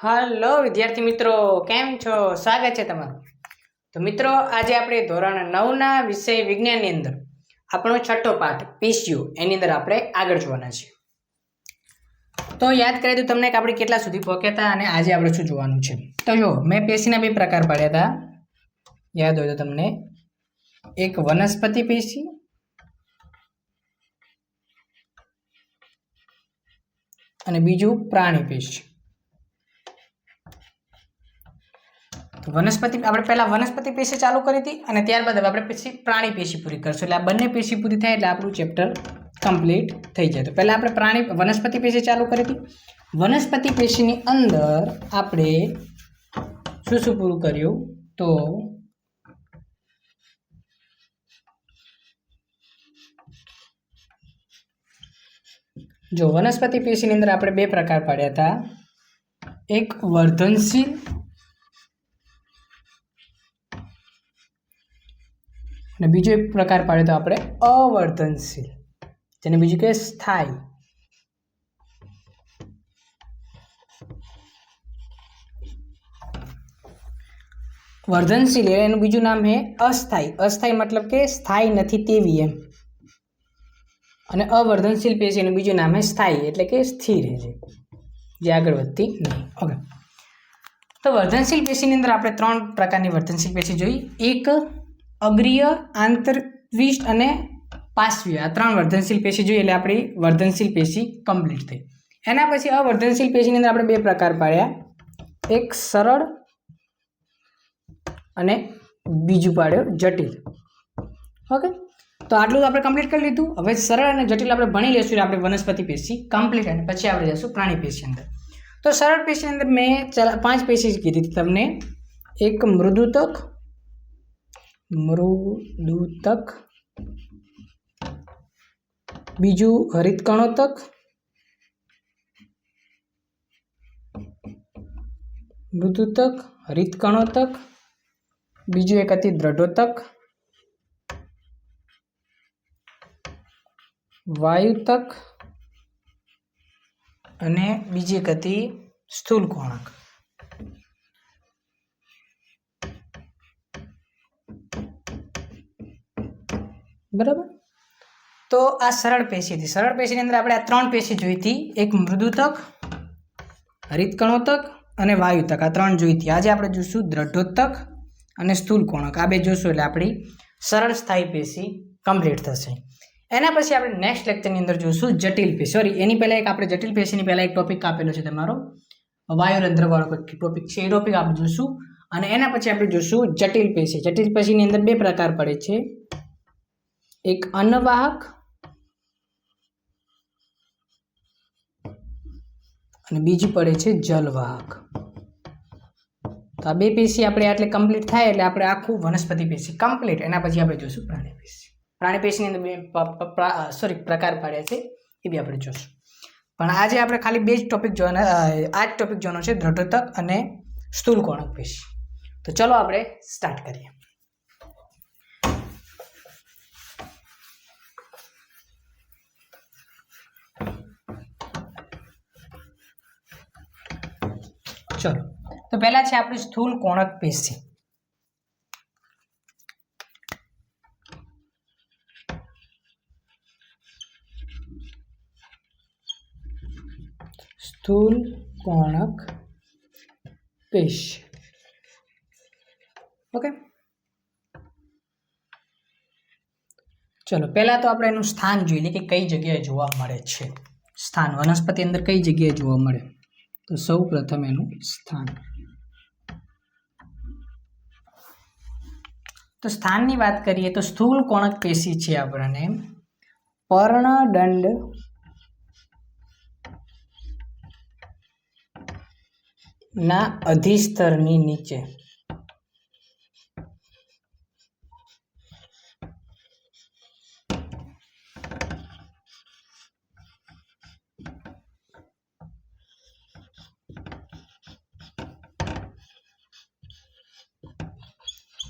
Hello, વિદ્યાર્થી મિત્રો, કેમ છો? સ્વાગત છે તમારું. તો મિત્રો, આજે આપણે ધોરણ નવના વિષય વિજ્ઞાનની અંદર આપણો છઠ્ઠો પાઠ, પીસ્યુ, એની અંદર આપણે આગળ જોવાના છીએ. તો યાદ કરી દઉં તમને કે આપણે કેટલા સુધી પહોંચ્યા હતા અને આજે આપણે શું જોવાનું છે. તો જો, મેં પેશીના બે પ્રકાર પાડ્યા હતા. યાદ હોય તો તમને. એક વનસ્પતિ પેશી, અને બીજું પ્રાણી પેશી. વનસ્પતિ આપણે પહેલાં વનસ્પતિ પેશી ચાલુ કરી હતી અને ત્યારબાદ હવે આપણે પછી પ્રાણી પેશી પૂરી કરશું. એટલે આ બંને પેશી પૂરી થાય એટલે આપણું ચેપ્ટર કમ્પ્લીટ થઈ જાય. તો પહેલાં આપણે પ્રાણી વનસ્પતિ પેશી ચાલુ કરી હતી. વનસ્પતિ પેશીની અંદર આપણે શું શું પૂરું કર્યું? તો જો વનસ્પતિ પેશીની અંદર આપણે બે પ્રકાર પાડ્યા હતા. એક વર્ધનશીલ અને બીજો એક પ્રકાર પાડ્યો તો આપણે અવર્ધનશીલ, જેને બીજું કે સ્થાયી. વર્ધનશીલ એનું બીજું નામ છે અસ્થાયી. અસ્થાયી મતલબ કે સ્થાયી નથી તેવી એમ. અને અવર્ધનશીલ પેશી એનું બીજું નામ છે સ્થાયી, એટલે કે સ્થિર છે જે આગળ વધતી નહીં. ઓકે. તો વર્ધનશીલ પેશીની અંદર આપણે ત્રણ પ્રકારની વર્ધનશીલ પેશી જોઈ. એક અગ્રીય આંતરવિષ્ટ અને પાશ્વીય આ ત્રણ વર્ધનશીલ પેશી જોઈએ એટલે આપણી વર્ધનશીલ પેશી કમ્પ્લીટ થઈ. એના પછી અવર્ધનશીલ પેશીની અંદર આપણે બે પ્રકાર પાડ્યા. એક સરળ અને બીજું પાડ્યો જટિલ. ઓકે? તો આટલું આપણે કમ્પ્લીટ કરી લીધું. હવે સરળ અને જટિલ આપણે ભણી એટલે આપણે વનસ્પતિ પેશી કમ્પ્લીટ અને પછી આપણે જઈશું પ્રાણી પેશી અંદર. તો સરળ પેશી અંદર મેં પાંચ પેશી કીધી હતી તમને. એક મૃદુતક મૃદુતક. બીજું હરિતકણોતક. મૃદુતક, હરિતકણોતક. બીજું એક હતી દ્રઢોતક. વાયુતક. અને બીજી એક હતી સ્થૂલ બરાબર? તો આ સરળ પેશી હતી. સરળ પેશીની અંદર આપણે આ ત્રણ પેશી જોઈ હતી. એક મૃદુતક, હરિતકણોતક અને વાયુતક. આ ત્રણ જોઈ હતી. આજે આપણે જોઈશું દ્રઢોતક અને સ્થૂલ કોણક આ બે જોઈશું એટલે આપણી સરળ સ્થાયી પેશી કમ્પ્લીટ થશે. એના પછી આપણે નેક્સ્ટ લેક્ચરની અંદર જોઈશું જટિલ પેશી. સોરી એની પહેલાં એક આપણે જટિલ પેશીની પહેલાં એક ટોપિક આપેલો છે તમારો. વાયુરંધ્રવાળો ટોપિક છે એ ટોપિક આપણે જોઈશું અને એના પછી આપણે જોઈશું જટિલ પેશી. જટિલ પેશીની અંદર બે પ્રકાર પડે છે. એક અન્નવાહક અને બીજું પડે છે જલવાહક. તો આ બે પેશી આપણે એટલે કમ્પ્લીટ થાય એટલે આપણે આખું વનસ્પતિ પેશી કમ્પ્લીટ એના પછી આપણે જોઈશું પ્રાણી પેશી. પ્રાણી પેશીની અંદર સોરી પ્રકાર પાડ્યા છે. એ બી આપણે જોઈશું પણ આજે આપણે ખાલી બે જ ટોપિક જોવાના આ જ ટોપિક જોવાનો છે દ્રઢતક અને સ્થૂલ કોણક પેશી. તો ચલો આપણે સ્ટાર્ટ કરીએ. ચલો. તો પહેલા છે આપણી સ્થૂલ કોણક પેશી. સ્થૂલ કોણક પેશી. ઓકે. ચલો પહેલા તો આપણે એનું સ્થાન જોઈ લઈએ કે કઈ જગ્યાએ જોવા મળે છે. સ્થાન વનસ્પતિ અંદર કઈ જગ્યાએ જોવા મળે? તો સૌ પ્રથમ એનું સ્થાન. તો સ્થાનની વાત કરીએ તો સ્થૂળ કોણક પેશી છે આપણને. પર્ણદંડ. ના અધિસ્તરની નીચે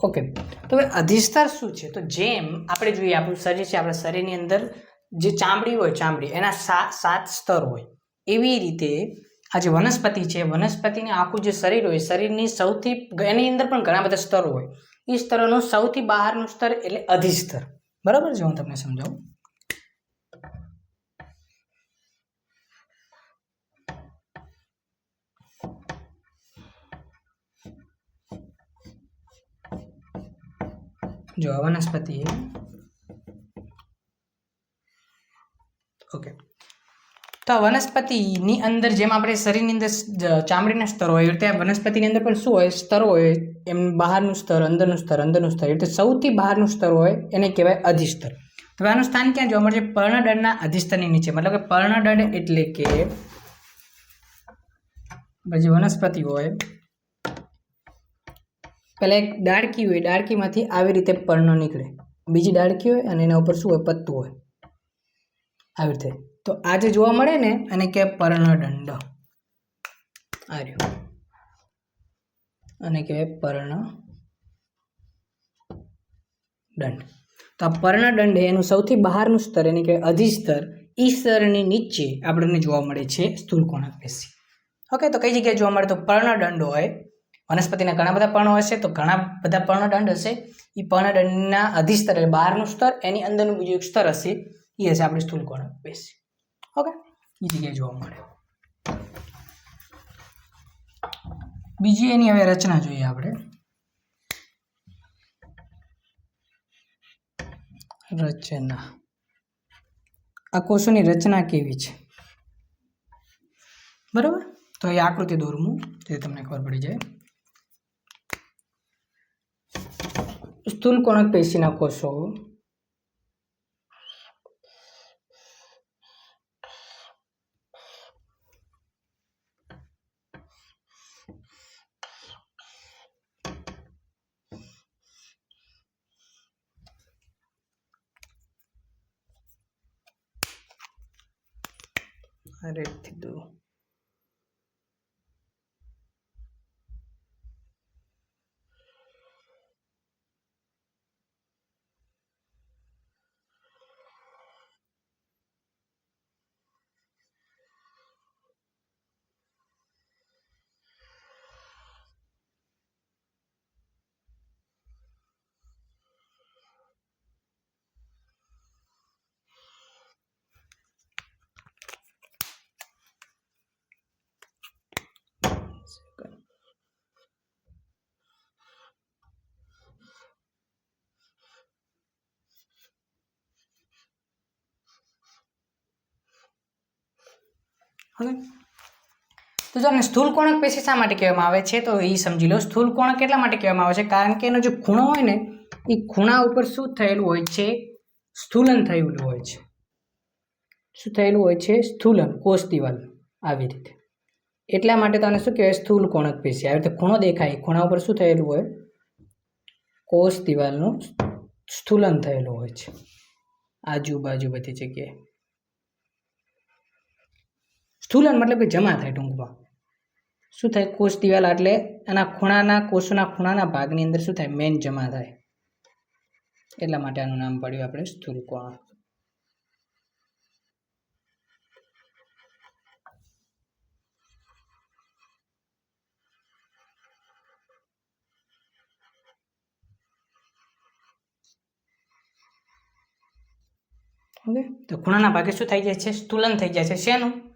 ઓકે તો હવે અધિસ્તર શું છે? તો જેમ આપણે જોઈએ, આપણું શરીર છે, આપણા શરીરની અંદર જે ચામડી હોય, ચામડી, એના સાત સાત સ્તર હોય. એવી રીતે આ જે વનસ્પતિ છે, વનસ્પતિને આખું જે શરીર હોય, શરીરની સૌથી એની અંદર પણ ઘણા બધા સ્તરો હોય. એ સ્તરોનું સૌથી બહારનું સ્તર એટલે અધિસ્તર બરાબર છે? હું તમને સમજાવું? જો વનસ્પતિ છે. ઓકે તો આ વનસ્પતિની અંદર જેમ આપણે શરીરની અંદર ચામડીના સ્તરો હોય એટલે વનસ્પતિની અંદર પણ શું હોય? સ્તરો હોય, એમ બહારનું સ્તર, અંદરનું સ્તર અંદરનું સ્તર. એટલે સૌથી બહારનું સ્તર હોય, એને કહેવાય અધિસ્તર. તો આનું સ્થાન ક્યાં જોવા મળશે? પર્ણદળના અધિસ્તરની નીચે. મતલબ કે પર્ણદંડ એટલે કે જે વનસ્પતિ હોય પહેલાં એક ડાળકી હોય, ડાળકીમાંથી આવી રીતે પર્ણ નીકળે. બીજી ડાળકી હોય અને એના ઉપર શું હોય, પત્તું હોય. આવી રીતે. તો આ જે જોવા મળે ને અને કે પર્ણદંડ. આ રહ્યો. અને કહેવાય પર્ણ દંડ તો આ પર્ણદંડ એનું સૌથી બહારનું સ્તર, એને કહેવાય અધિસ્તર ઈ સ્તરની નીચે આપણને જોવા મળે છે સ્થૂળકોણક પેશી ઓકે, તો કઈ જગ્યાએ જોવા મળે તો પર્ણદંડ હોય? વનસ્પતિના ઘણા બધા પર્ણો હશે, તો ઘણા બધા પર્ણદંડ હશે. એ પર્ણદંડના અધિસ્તર એટલે બહારનું સ્તર, એની અંદરનું બીજું એક સ્તર હશે. એ હશે આપણી કોણ. પેશી ઓકે? એ જગ્યાએ જોવા મળે. બીજી એની હવે રચના જોઈએ આપણે. રચના. આ કોષોની રચના કેવી છે? બરાબર? તો એ આકૃતિ દોરવું, તે તમને ખબર પડી જાય. સ્થૂલ કોણક પેશીના કોષો રેડથી દો હવે? તો જો સ્થૂલ કોણક પેશી શા માટે કહેવામાં આવે છે? તો એ સમજી લો, સ્થૂલ કોણક કેટલા માટે કહેવામાં આવે છે? કારણ કે એનો જે ખૂણો હોય ને એ ખૂણા ઉપર શું થયેલું હોય છે? સ્થૂલન થયેલું હોય છે. શું થયેલું હોય છે? સ્થૂલન, કોષ દિવાલ, આવી રીતે. એટલા માટે તો શું કહેવાય? સ્થૂલ કોણક પેશી. આવી રીતે ખૂણો દેખાય. ખૂણા ઉપર શું થયેલું હોય? કોષ દિવાલનું સ્થૂલન થયેલું હોય છે. આજુબાજુ બધી જગ્યાએ. સ્થૂલન મતલબ કે જમા થાય ટૂંકમાં. શું થાય? કોષ દિવાલ એટલે એના ખૂણાના, કોષોના ખૂણાના ભાગની અંદર શું થાય? મેન જમા થાય. એટલા માટે આનું નામ પડ્યું આપણે સ્થૂલ કોણ. ઓકે? તો ખૂણાના ભાગે શું થઈ જાય છે? સ્થુલન થઈ જાય છે. શેનું?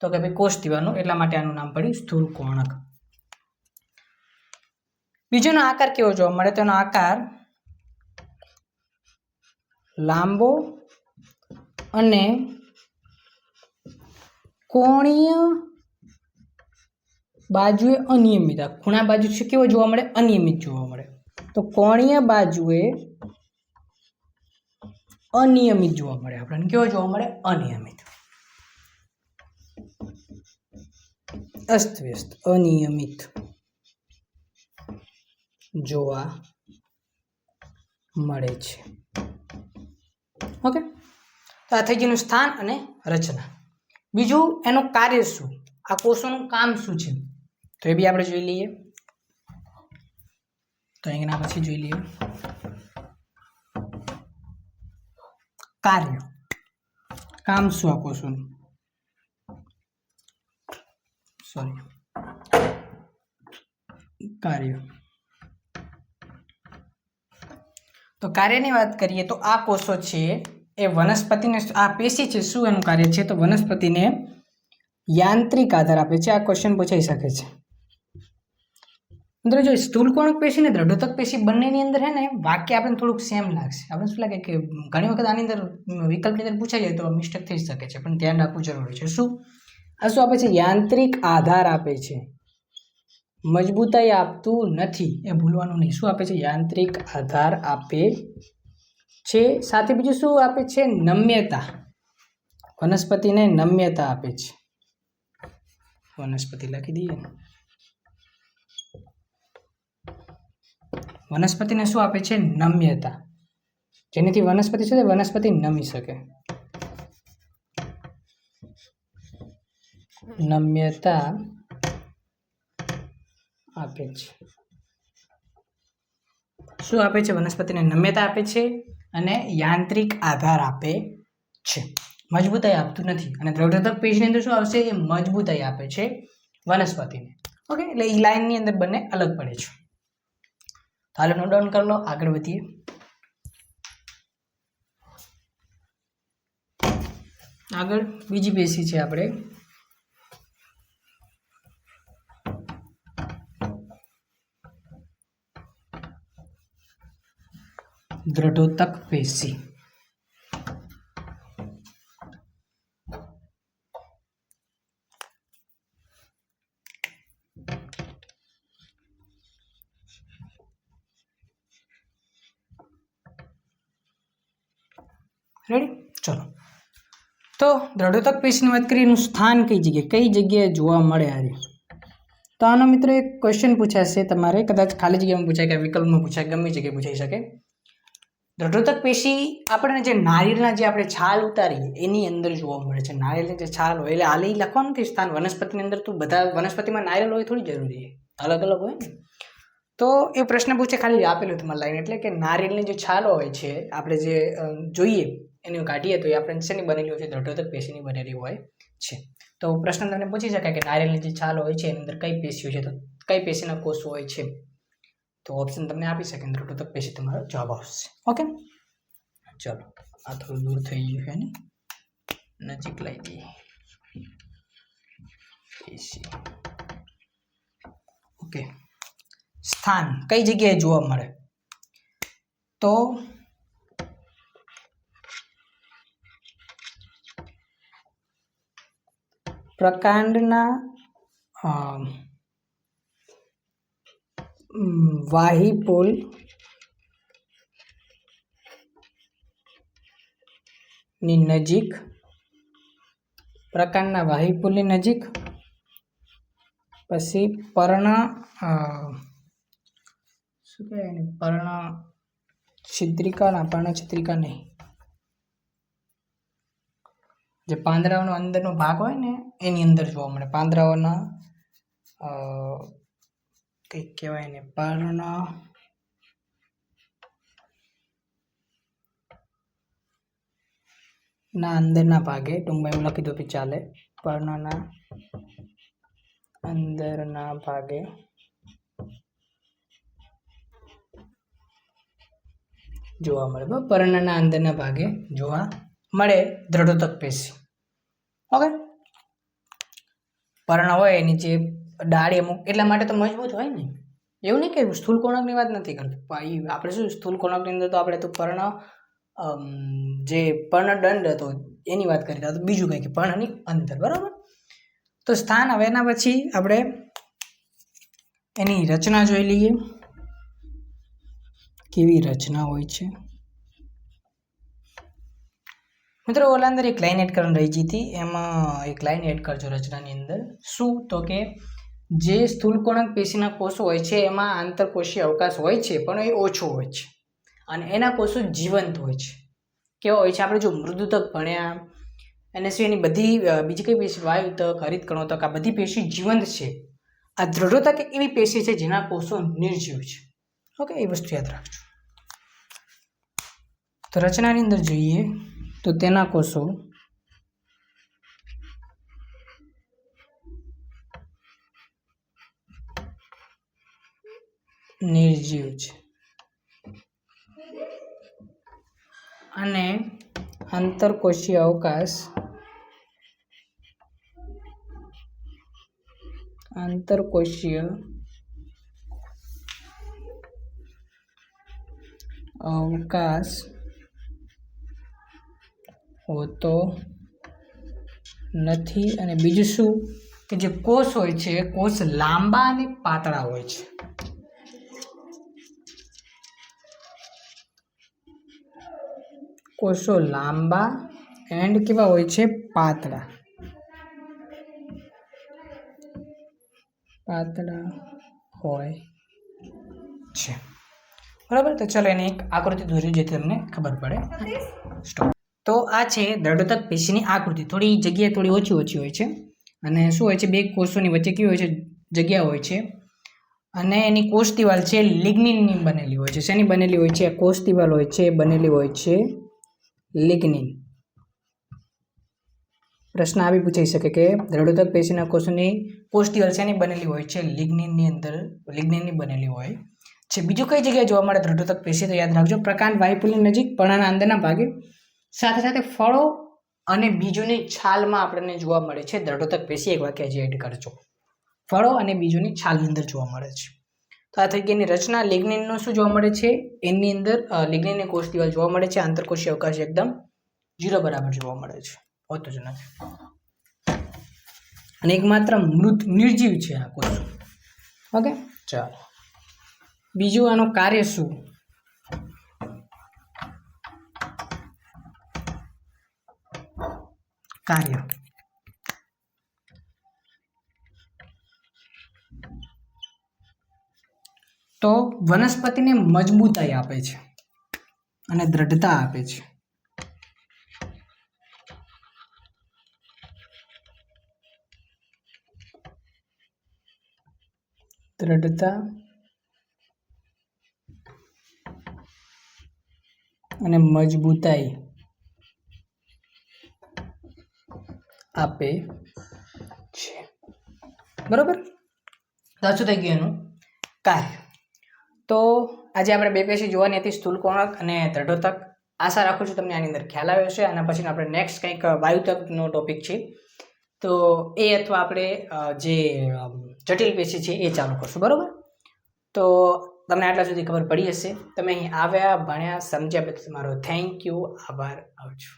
તો કે ભાઈ કોષ દિવાલનું એટલા માટે આનું નામ પડ્યું સ્થૂળ કોણક. બીજોનો આકાર કેવો જોવા મળે? તેનો આકાર લાંબો અને કોણીય બાજુએ અનિયમિત. ખૂણા બાજુ છે કેવો જોવા મળે? અનિયમિત જોવા મળે. તો કોણીય બાજુએ અનિયમિત જોવા મળે. આપણને કેવો જોવા મળે? અનિયમિત. અસ્તવ્યસ્ત, અનિયમિત. જોવા મળે છે. ઓકે? તો આ થઈ ગયું સ્થાન અને રચના. બીજું, એનું કાર્ય શું? આ કોષોનું કામ શું છે? તો એ બી આપણે જોઈ લઈએ. તો એના પછી જોઈ લઈએ. કાર્ય. કામ શું આ કોષોનું? સોરી કાર્ય. તો કાર્યની વાત કરીએ તો આ કોષો છે, એ વનસ્પતિને આ પેશી છે, શું એનું કાર્ય છે? તો વનસ્પતિને યાંત્રિક આધાર આપે છે. આ ક્વેશ્ચન પૂછાઈ શકે છે. મિત્રો, જો સ્થૂલકોણક પેશી ને દ્રઢોતક પેશી બંનેની અંદર હે ને, વાક્ય આપણને થોડુંક સેમ લાગશે. આપણે શું લાગે કે ઘણી વખત આની અંદર વિકલ્પની અંદર પૂછાઈ જાય તો મિસ્ટેક થઈ શકે છે, પણ ધ્યાન રાખવું જરૂરી છે. શું? આ શું આપે છે? યાંત્રિક આધાર આપે છે. મજબૂતાઈ આપતું નથી, એ ભૂલવાનું નહીં. શું આપે છે? યાંત્રિક આધાર આપે છે. સાથે બીજું શું આપે છે? નમ્યતા. વનસ્પતિને નમ્યતા આપે છે. વનસ્પતિ લખી દઈએ. વનસ્પતિને શું આપે છે? નમ્યતા. જેનાથી વનસ્પતિ શું છે વનસ્પતિ નમી શકે. નમ્યતા આપે છે. શું આપે છે? વનસ્પતિને નમ્યતા આપે છે અને યાંત્રિક આધાર આપે છે. મજબૂતાઈ આપતું નથી અને દ્રઢતક પેશની અંદર શું આવશે? એ મજબૂતાઈ આપે છે વનસ્પતિને. ઓકે એટલે એ લાઇનની અંદર બંને અલગ પડે છે. તો હાલો નોટ ડાઉન કરી લો, આગળ વધીએ. આગળ બીજી પેશી છે આપણે. દ્રઢોતક પેશી. રેડી ચલો. તો દ્રઢોતક પેશીની વાત કરીએ, એનું સ્થાન કઈ જગ્યાએ? કઈ જગ્યાએ જોવા મળે આ તો આનો મિત્રો એક ક્વેશ્ચન પૂછાશે તમારે. કદાચ ખાલી જગ્યામાં પૂછાય કે વિકલ્પમાં પૂછાય, ગમે જગ્યાએ પૂછાઈ શકે. દ્રઢોતક પેશી આપણને જે નારિયેળના જે આપણે છાલ ઉતારીએ, એની અંદર જોવા મળે છે. નારિયેળની જે છાલ હોય, એટલે હાલ લખવાનું કે સ્થાન વનસ્પતિની અંદર તો બધા વનસ્પતિમાં નારિયેળ હોય, થોડી જરૂરી છે. અલગ અલગ હોય ને. તો એ પ્રશ્ન પૂછે, ખાલી આપેલું તમારે લાઈન એટલે કે નારિયેળની જે છાલો હોય છે, આપણે જે જોઈએ, એને કાઢીએ તો એ આપણે શેની બનેલી હોય છે? દ્રઢોતક પેશીની બનેલી હોય છે. તો પ્રશ્ન તમને પૂછી શકાય કે નારિયેળની જે છાલ હોય છે, એની અંદર કઈ પેશીઓ છે? તો કઈ પેશીના કોષો હોય છે? તો ઓપ્શન તમને આપી શકે દ્રઢોતક પેશી તમારો જવાબ આવશે ઓકે ચલો આ થોડું દૂર થઈ ગયું છે ને નજીક લઈ દઈએ પેશી ઓકે સ્થાન કઈ જગ્યાએ જોવા મળે તો પ્રકાંડના અમ, પુલની નજીક. પ્રકારના વાહી પુલની નજીક. પછી પર્ણ શું કહેવાય એને? પર્ણ છિદ્રિકા ના પર્ણ છિદ્રિકા નહીં. જે પાંદડાઓનો અંદરનો ભાગ હોય ને એની અંદર જોવા મળે. પાંદડાઓના અ, કંઈક કહેવાય ને પર્ણ ના અંદરના ભાગે ટૂંકમાં એવું લખી દો કે ચાલે પર્ણના અંદરના ભાગે જોવા મળે પર્ણના અંદરના ભાગે જોવા મળે દ્રઢોતક પેશી ઓકે પર્ણ હોય એની જે ડાળી અમુક, એટલા માટે તો મજબૂત હોય ને. એવું નહીં કે સ્થૂલ કોણકની વાત નથી કરતી. આપણે શું, સ્થૂલ કોણકની અંદર તો આપણે તો પર્ણ જે જે પર્ણદંડ હતો, એની વાત કરી તો બીજું કંઈ કે પર્ણની અંદર, બરાબર? તો સ્થાન હવે એના પછી આપણે એની રચના જોઈ લઈએ. કેવી રચના હોય છે? મિત્રો, ઓલા અંદર એક લાઈન એડ કરવાની રહી હતી. એમાં એક લાઈન એડ કરજો રચનાની અંદર. શું? તો કે જે સ્થૂલકોણક પેશીના કોષો હોય છે, એમાં આંતરકોષીય અવકાશ હોય છે, પણ એ ઓછો હોય છે. અને એના કોષો જીવંત હોય છે. કેવા હોય છે? આપણે જો મૃદુતક ભણ્યા એને સિવાયની બધી બીજી કઈ પેશી વાયુતક હરિતકણોતક આ બધી પેશી જીવંત છે. આ દ્રઢોતક એવી પેશી છે જેના કોષો નિર્જીવ છે. ઓકે, એ વસ્તુ યાદ રાખજો. તો રચનાની અંદર જોઈએ તો તેના કોષો નિર્જીવ છે. અને આંતરકોષીય અવકાશ આંતરકોષીય અવકાશ હોતો નથી. અને બીજું શું? કે જે કોષ હોય છે કોષ લાંબા અને પાતળા હોય છે. કોષો લાંબા એન્ડ કેવા હોય છે? પાતળા. પાતળા હોય છે. બરાબર? તો ચલો એને એક આકૃતિ દોરી જેથી તમને ખબર પડે. સ્ટોપ તો આ છે દ્રઢોતક પેશીની આકૃતિ. થોડી જગ્યા થોડી ઓછી ઓછી હોય છે. અને શું હોય છે? બે કોષોની વચ્ચે કેવી હોય છે? જગ્યા હોય છે. અને એની કોષ દિવાલ છે લિગ્નિનની બનેલી હોય છે. શેની બનેલી હોય છે? કોષ દિવાલ હોય છે, બનેલી હોય છે. લિગ્નિન. પ્રશ્ન આવી પૂછાઈ શકે કે દ્રઢોતક પેશીના કોષની કોષ દિવાલ શેની બનેલી હોય છે, લિગ્નિનની અંદર લિગ્નિનની બનેલી હોય છે. બીજું કઈ જગ્યાએ જોવા મળે દ્રઢોતક પેશી તો યાદ રાખજો. પ્રકાંડ વાયુપુલની નજીક, પણાના અંદરના ભાગે. સાથે સાથે ફળો અને બીજુંની છાલમાં આપણને જોવા મળે છે. દ્રઢોતક પેશી એક વાક્ય જે એડ કરજો. ફળો અને બીજુંની છાલની અંદર જોવા મળે છે. તો આ થઈ ગઈ એની રચના. લિગ્નિનનું શું જોવા મળે છે? એની અંદર લિગ્નિનની કોષ દિવાલ જોવા મળે છે. આંતરકોષીય અવકાશ એકદમ જીરો બરાબર જોવા મળે છે. હોતું જ નથી અને એકમાત્ર મૃત, નિર્જીવ છે આ કોષ. ઓકે? ચાલો. બીજું આનું કાર્ય શું? કાર્ય. તો વનસ્પતિને મજબૂતાઈ આપે છે અને દ્રઢતા આપે છે. દ્રઢતા અને મજબૂતાઈ આપે છે. બરોબર? તો શું થઈ ગયું એનું? કાર્ય તો આજે આપણે બે પેશી જોવાની હતી સ્થૂલકોણક અને દ્રઢોતક. આશા રાખું છું તમને આની અંદર ખ્યાલ આવ્યો છે આના પછી આપણે નેક્સ્ટ કંઈક વાયુતકનો ટોપિક છે. તો એ અથવા આપણે જે જટિલ પેશી છે એ ચાલુ કરશું, બરાબર? તો તમને આટલા સુધી ખબર પડી હશે. તમે અહીં આવ્યા, ભણ્યા, સમજ્યા પછી તમારો થેન્ક યુ આભાર આવજો.